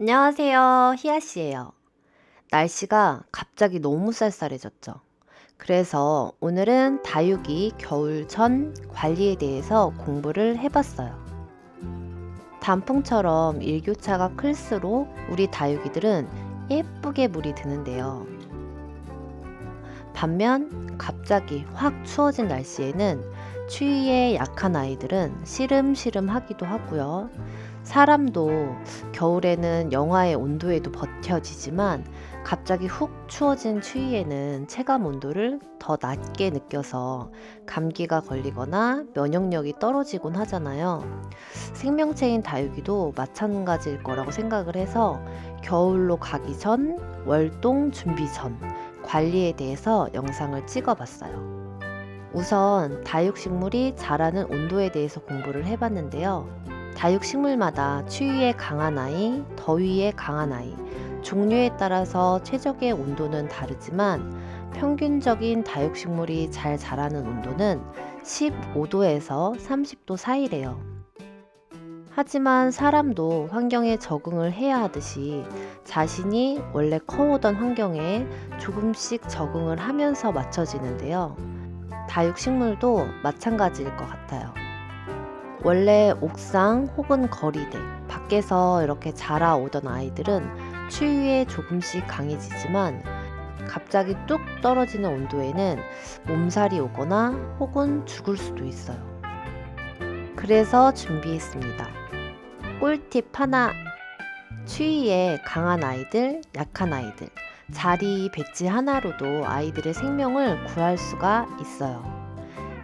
안녕하세요. 희아씨예요. 날씨가 갑자기 너무 쌀쌀해졌죠. 그래서 오늘은 다육이 겨울천 관리에 대해서 공부를 해봤어요. 단풍처럼 일교차가 클수록 우리 다육이들은 예쁘게 물이 드는데요. 반면 갑자기 확 추워진 날씨에는 추위에 약한 아이들은 시름시름 하기도 하고요. 사람도 겨울에는 영하의 온도에도 버텨지지만 갑자기 훅 추워진 추위에는 체감 온도를 더 낮게 느껴서 감기가 걸리거나 면역력이 떨어지곤 하잖아요. 생명체인 다육이도 마찬가지일 거라고 생각을 해서 겨울로 가기 전, 월동 준비 전 관리에 대해서 영상을 찍어 봤어요. 우선 다육식물이 자라는 온도에 대해서 공부를 해봤는데요. 다육식물마다 추위에 강한 아이, 더위에 강한 아이, 종류에 따라서 최적의 온도는 다르지만 평균적인 다육식물이 잘 자라는 온도는 15도에서 30도 사이래요. 하지만 사람도 환경에 적응을 해야 하듯이 자신이 원래 커오던 환경에 조금씩 적응을 하면서 맞춰지는데요. 다육식물도 마찬가지일 것 같아요. 원래 옥상 혹은 거리대, 밖에서 이렇게 자라오던 아이들은 추위에 조금씩 강해지지만 갑자기 뚝 떨어지는 온도에는 몸살이 오거나 혹은 죽을 수도 있어요. 그래서 준비했습니다. 꿀팁 하나. 추위에 강한 아이들, 약한 아이들, 자리 배치 하나로도 아이들의 생명을 구할 수가 있어요.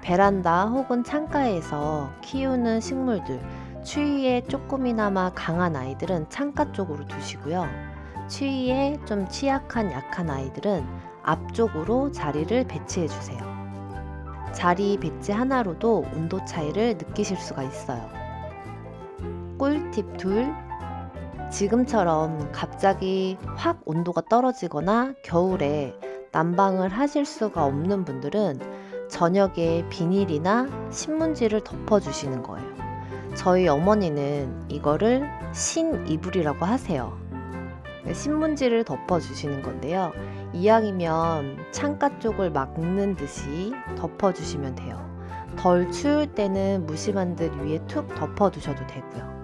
베란다 혹은 창가에서 키우는 식물들, 추위에 조금이나마 강한 아이들은 창가 쪽으로 두시고요. 추위에 좀 취약한 약한 아이들은 앞쪽으로 자리를 배치해 주세요. 자리 배치 하나로도 온도 차이를 느끼실 수가 있어요. 꿀팁 둘. 지금처럼 갑자기 확 온도가 떨어지거나 겨울에 난방을 하실 수가 없는 분들은 저녁에 비닐이나 신문지를 덮어주시는 거예요. 저희 어머니는 이거를 신이불이라고 하세요. 신문지를 덮어주시는 건데요. 이왕이면 창가 쪽을 막는 듯이 덮어주시면 돼요. 덜 추울 때는 무심한 듯 위에 툭 덮어두셔도 되고요.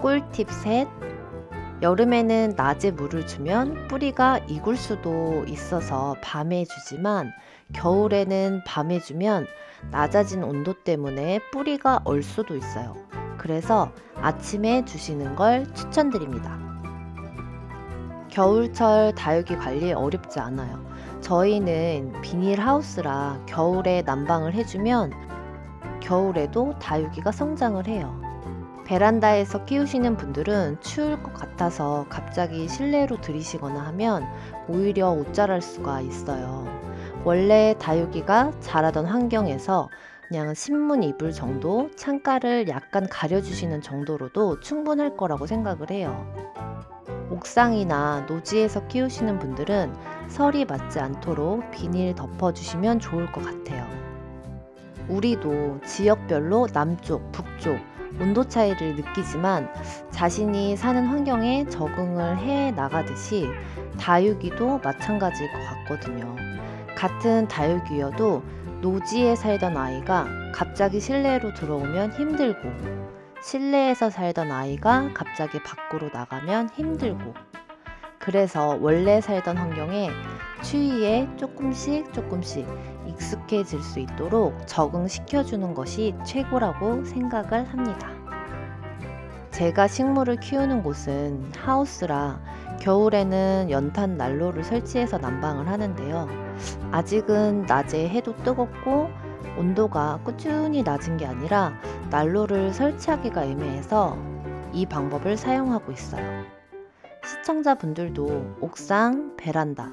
꿀팁 셋. 여름에는 낮에 물을 주면 뿌리가 익을 수도 있어서 밤에 주지만 겨울에는 밤에 주면 낮아진 온도 때문에 뿌리가 얼 수도 있어요. 그래서 아침에 주시는 걸 추천드립니다. 겨울철 다육이 관리 어렵지 않아요. 저희는 비닐하우스라 겨울에 난방을 해주면 겨울에도 다육이가 성장을 해요. 베란다에서 키우시는 분들은 추울 것 같아서 갑자기 실내로 들이시거나 하면 오히려 못 자랄 수가 있어요. 원래 다육이가 자라던 환경에서 그냥 신문 이불 정도 창가를 약간 가려주시는 정도로도 충분할 거라고 생각을 해요. 옥상이나 노지에서 키우시는 분들은 설이 맞지 않도록 비닐 덮어주시면 좋을 것 같아요. 우리도 지역별로 남쪽, 북쪽, 온도 차이를 느끼지만 자신이 사는 환경에 적응을 해 나가듯이 다육이도 마찬가지일 것 같거든요. 같은 다육이여도 노지에 살던 아이가 갑자기 실내로 들어오면 힘들고 실내에서 살던 아이가 갑자기 밖으로 나가면 힘들고 그래서 원래 살던 환경에 추위에 조금씩 조금씩 익숙해질 수 있도록 적응시켜주는 것이 최고라고 생각을 합니다. 제가 식물을 키우는 곳은 하우스라 겨울에는 연탄 난로를 설치해서 난방을 하는데요. 아직은 낮에 해도 뜨겁고 온도가 꾸준히 낮은 게 아니라 난로를 설치하기가 애매해서 이 방법을 사용하고 있어요. 시청자분들도 옥상, 베란다,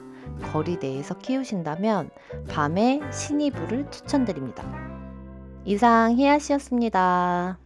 거리 내에서 키우신다면 밤에 신이불을 추천드립니다. 이상 희아씨였습니다.